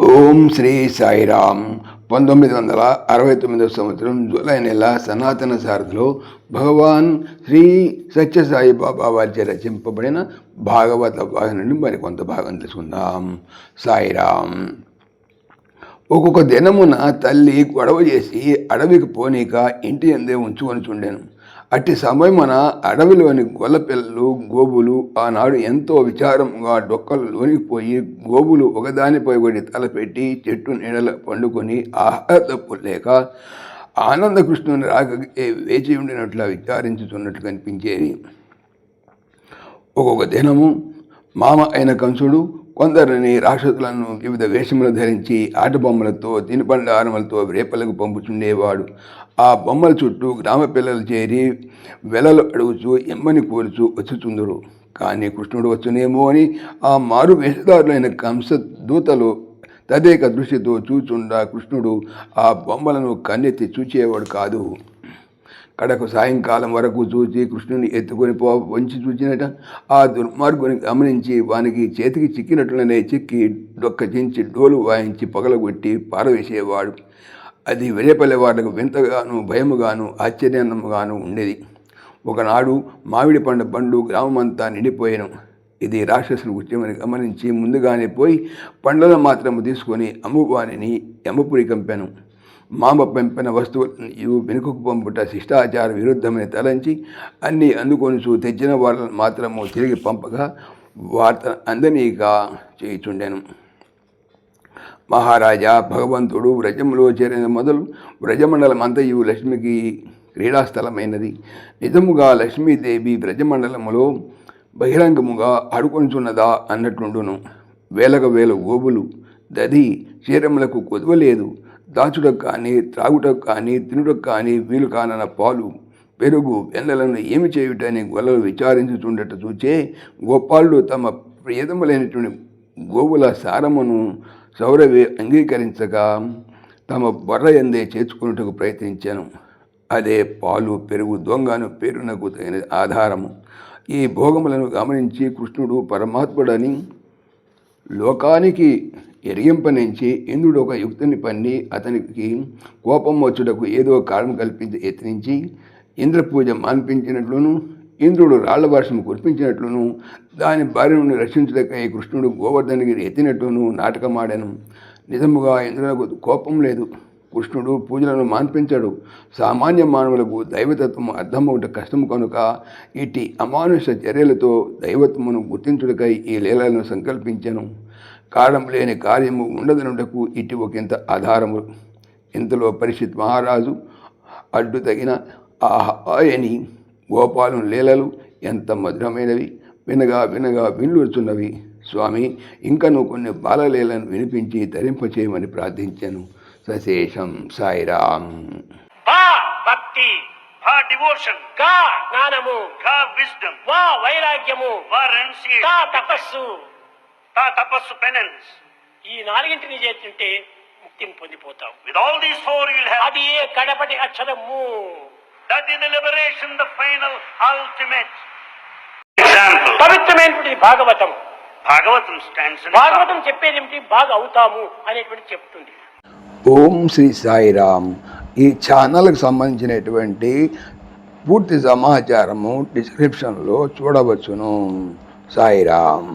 ఓం శ్రీ సాయిరామ్. పంతొమ్మిది వందల అరవై తొమ్మిదవ సంవత్సరం జూలై నెల సనాతన సారథిలో భగవాన్ శ్రీ సత్యసాయి బాబా వారిచే రచింపబడిన భాగవత భాగం నుండి మరికొంత భాగం తెలుసుకుందాం. సాయిరామ్. ఒక్కొక్క దినమున తల్లి గొడవ చేసి అడవికి పోనీక ఇంటి అందే ఉంచుకొని చుండెను. అట్టి సమయమున అడవిలోని గొల్లపిల్లలు గోబులు ఆనాడు ఎంతో విచారంగా డొక్కలు లోనిపోయి గోబులు ఒకదానిపై ఒకటి తలపెట్టి చెట్టు నీడల పండుకొని ఆహ్లాదపు లేక ఆనందకృష్ణుని రాక వేచి ఉండినట్లు విచారించుతున్నట్లు కనిపించేవి ఒక్కొక్క దినము మామ అయిన కంసుడు కొందరిని రాక్షసులను వివిధ వేషములు ధరించి ఆటబొమ్మలతో తినుబండారములతో రేపలకు పంపుచుండేవాడు. ఆ బొమ్మల చుట్టూ గ్రామ పిల్లలు చేరి వెలలు అడుగుచూ ఎమ్మని కూల్చు వచ్చుచుందరు. కానీ కృష్ణుడు వచ్చునేమో అని ఆ మారు వేషధారులైన కంస దూతలు తదేక దృష్టితో చూచుండా కృష్ణుడు ఆ బొమ్మలను కన్నెత్తి చూచేవాడు కాదు. కడకు సాయంకాలం వరకు చూచి కృష్ణుని ఎత్తుకొని పో వంచి చూచినట. ఆ దుర్మార్గుని గమనించి వానికి చేతికి చిక్కినట్లనే చిక్కి డొక్క చించి డోలు వాయించి పగలగొట్టి పారవేసేవాడు. అది వెరేపల్లె వాళ్ళకు వింతగాను భయముగాను ఆశ్చర్యముగాను ఉండేది. ఒకనాడు మామిడి పండు పండు గ్రామమంతా నిండిపోయాను. ఇది రాక్షసులు గుర్తమని గమనించి ముందుగానే పోయి పండ్లను మాత్రము తీసుకొని అమ్మువానిని యమపురి కంపాను. మామ పెంపిన ఇవి వెనుకకు పంపుట శిష్టాచార విరుద్ధమని తలంచి అన్నీ అందుకొని తెచ్చిన వాళ్ళను మాత్రము తిరిగి పంపగా వార్త అందనీగా చేయుచుండెను. మహారాజా భగవంతుడు వ్రజంలో చేరిన మొదలు వ్రజమండలం అంతయు లక్ష్మికి క్రీడాస్థలమైనది. నిజముగా లక్ష్మీదేవి వ్రజమండలములో బహిరంగముగా ఆడుకొంచున్నదా అన్నట్లుండును. వేలక వేల గోబులు దది క్షీరములకు కొదవలేదు దాచుటకు కానీ త్రాగుటకు కానీ తినుటకు కానీ వీలు కానన్న పాలు పెరుగు వెన్నెలను ఏమి చేయుటని గొల్లలు విచారించుచుండట చూచే గోపాలుడు తమ ప్రియతములైనటువంటి గోవుల సారమును సౌరవి అంగీకరించగా తమ బొర్ర ఎందే చేర్చుకున్నట్టుకు ప్రయత్నించాను. అదే పాలు పెరుగు దొంగను పేరునకు తగిన ఆధారము ఈ భోగములను గమనించి కృష్ణుడు పరమాత్ముడని లోకానికి ఎరిగింపనించి ఇంద్రుడు ఒక యుక్తిని పన్ని అతనికి కోపం వచ్చుటకు ఏదో కారణం కల్పించి యత్నించి ఇంద్రపూజ మాన్పించినట్లును ఇంద్రుడు రాళ్ళ వర్షం కురిపించినట్లును దాని భార్య నుండి రక్షించదకై కృష్ణుడు గోవర్ధనగిరి ఎత్తినట్లును నాటకమాడాను. నిజముగా ఇంద్రులకు కోపం లేదు. కృష్ణుడు పూజలను మాన్పించాడు. సామాన్య మానవులకు దైవతత్వము అర్థమవుట కష్టము కనుక ఇట్టి అమానుష చర్యలతో దైవత్వమును గుర్తించుటకై ఈ లీలలను సంకల్పించాను. కారణం లేని కార్యము ఉండదనుటకు ఇటు ఒకంత ఆధారము. ఇంతలో పరిషత్ మహారాజు అడ్డు తగిన ఆహాయని గోపాలం లీలలు ఎంత మధురమైనవి వినగా వినగా విల్లుచున్నవి స్వామి ఇంకను కొన్ని బాలలీలను వినిపించి ధరింపచేయమని ప్రార్థించాను సశేషం సాయిరామ్ భక్తి Va devotion. గా జ్ఞానము Va wisdom. వా వైరాగ్యము Va renunciation. గా తపస్సు Ta tapassu penance. ఈ నాలుగింటిని చేస్తుంటే ముక్తిని పొందిపోతావు With all these four you'll have. అది ఏ కడపటి అక్షరము That is the liberation, the final, ultimate. Example. పవిత్రమైనటువంటి భాగవతం. In భాగవతం చెప్పేది ఏమిటి బాగా అవుతాము అనేటువంటి చెప్తుంది. ఓం శ్రీ సాయిరామ్. ఈ ఛానల్కి సంబంధించినటువంటి పూర్తి సమాచారము డిస్క్రిప్షన్లో చూడవచ్చును. సాయిరామ్.